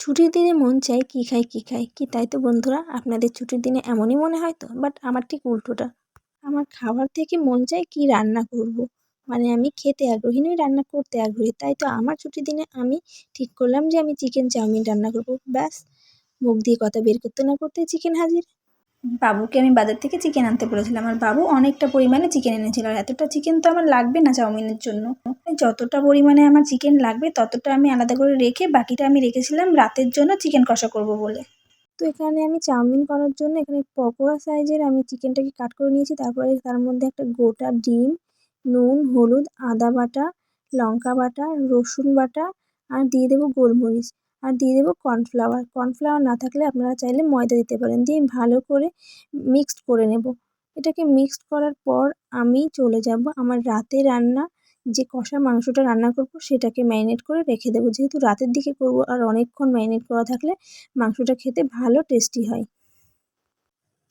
ছুটির দিনে মন চায় কী খাই কী খাই, কি তাই তো বন্ধুরা, আপনাদের ছুটির দিনে এমনই মনে হয় তো বাট আমার ঠিক উল্টোটা। আমার খাবার থেকে মন চায় কী রান্না করব। মানে আমি খেতে আগ্রহী নই রান্না করতে আগ্রহী, তাই তো আমার ছুটির দিনে আমি ঠিক করলাম যে আমি চিকেন চাউমিন রান্না করব। ব্যাস, মুখ দিয়ে কথা বের করতে না করতে চিকেন হাজির। বাবুকে আমি বাজার থেকে চিকেন আনতে বলেছিলাম। আর বাবু অনেকটা পরিমাণে চিকেন এনেছিল আর এতটা চিকেন তো আমার লাগবে না চাউমিনের জন্য। যতটা পরিমাণে আমার চিকেন লাগবে ততটা আমি আলাদা করে রেখে বাকিটা আমি রেখেছিলাম রাতের জন্য চিকেন কষা করব বলে। তো এখানে আমি চাউমিন করার জন্য এখানে পকোড়া সাইজের আমি চিকেনটাকে কাট করে নিয়েছি। তারপরে তার মধ্যে একটা গোটা ডিম, নুন, হলুদ, আদা বাটা, লঙ্কা বাটা, রসুন বাটা আর দিয়ে দেবো গোলমরিচ। আর দিয়ে দেবো কর্নফ্লাওয়ার কর্নফ্লাওয়ার না থাকলে আপনারা চাইলে ময়দা দিতে পারেন। দিয়ে ভালো করে মিক্সড করে নেব। এটাকে মিক্সড করার পর আমি চলে যাব আমার রাতে রান্না, যে কষা মাংসটা রান্না করব সেটাকে ম্যারিনেট করে রেখে দেবো। যেহেতু রাতের দিকে করব আর অনেকক্ষণ ম্যারিনেট করা থাকলে মাংসটা খেতে ভালো টেস্টি হয়।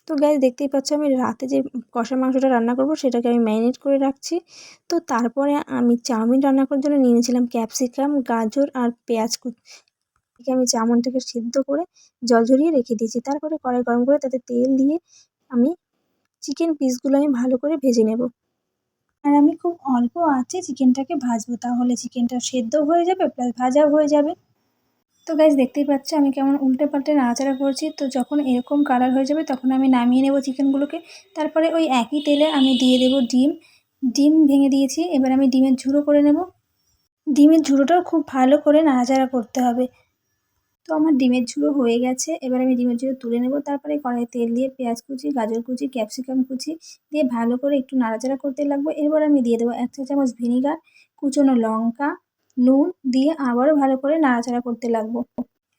তো গ্যাস দেখতেই পাচ্ছ আমি রাতে যে কষা মাংসটা রান্না করব সেটাকে আমি ম্যারিনেট করে রাখছি। তো তারপরে আমি চাউমিন রান্না করার জন্য নিয়ে নিয়েছিলাম ক্যাপসিকাম গাজর আর পেঁয়াজ কুচি আমি চাউমিনটাকে সিদ্ধ করে জল ঝরিয়ে রেখে দিয়েছি, তারপরে কড়াই গরম করে তাতে তেল দিয়ে আমি চিকেন পিসগুলো আমি ভালো করে ভেজে নেব। আর আমি খুব অল্প আছে চিকেনটাকে ভাজবো, তাহলে চিকেনটা সেদ্ধ হয়ে যাবে প্লাস ভাজাও হয়ে যাবে। তো গাইজ দেখতেই পাচ্ছ আমি কেমন উল্টে পাল্টে নাড়াচাড়া করছি। তো যখন এরকম কালার হয়ে যাবে তখন আমি নামিয়ে নেব চিকেনগুলোকে তারপরে ওই একই তেলে আমি দিয়ে দেব ডিম। ডিম ভেঙে দিয়েছি, এবার আমি ডিমের ঝুড়ো করে নেব। ডিমের ঝুড়োটাও খুব ভালো করে নাড়াচাড়া করতে হবে। তো আমার ডিমের ঝুড়ো হয়ে গেছে। এবার আমি ডিমের ঝুড়ো তুলে নেব। তারপরে কড়াই তেল দিয়ে পেঁয়াজ কুচি, গাজর কুচি, ক্যাপসিকাম কুচি দিয়ে ভালো করে একটু নাড়াচাড়া করতে লাগবো। এরপর আমি দিয়ে দেবো এক চা চামচ ভিনিগার, কুচনো লঙ্কা, নুন দিয়ে আবারও ভালো করে নাড়াচাড়া করতে লাগবো।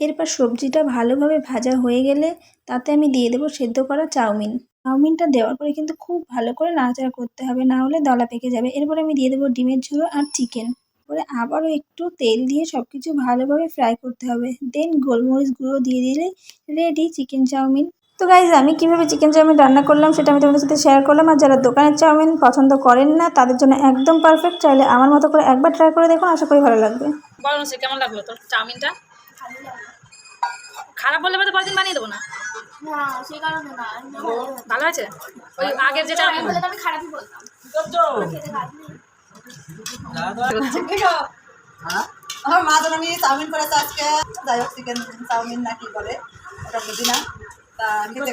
এরপর সবজিটা ভালোভাবে ভাজা হয়ে গেলে তাতে আমি দিয়ে দেবো সেদ্ধ করা চাউমিন। চাউমিনটা দেওয়ার পরে কিন্তু খুব ভালো করে নাড়াচাড়া করতে হবে, না হলে দলা পেকে যাবে। এরপর আমি দিয়ে দেবো ডিমের ঝুড়ো আর চিকেন। করে আবারও একটু তেল দিয়ে সব কিছু ভালোভাবে ফ্রাই করতে হবে। দেন গোলমরিচ গুঁড়ো দিয়ে দিলে রেডি চিকেন চাউমিন তো গাইজ আমি কীভাবে চিকেন চাউমিন রান্না করলাম সেটা আমি তোমাদের সাথে শেয়ার করলাম। আর যারা দোকানের চাউমিন পছন্দ করেন না তাদের জন্য একদম পারফেক্ট চাইলে আমার মতো করে একবার ট্রাই করে দেখুন আশা করি ভালো লাগবে। বলো সে কেমন লাগল তোর চাউমিনটা খারাপ বললে তো পরের দিন বানিয়ে দেবো না। ভালো আছে? ওই আগের যে চাউমিন বললে তো আমি খারাপই বলতাম। আমার মা আমি চাউমিন করেছে আজকে। যাই হোক, চিকেন, চাউমিন না কি বলে, ওটা বুঝি না। তা খেতে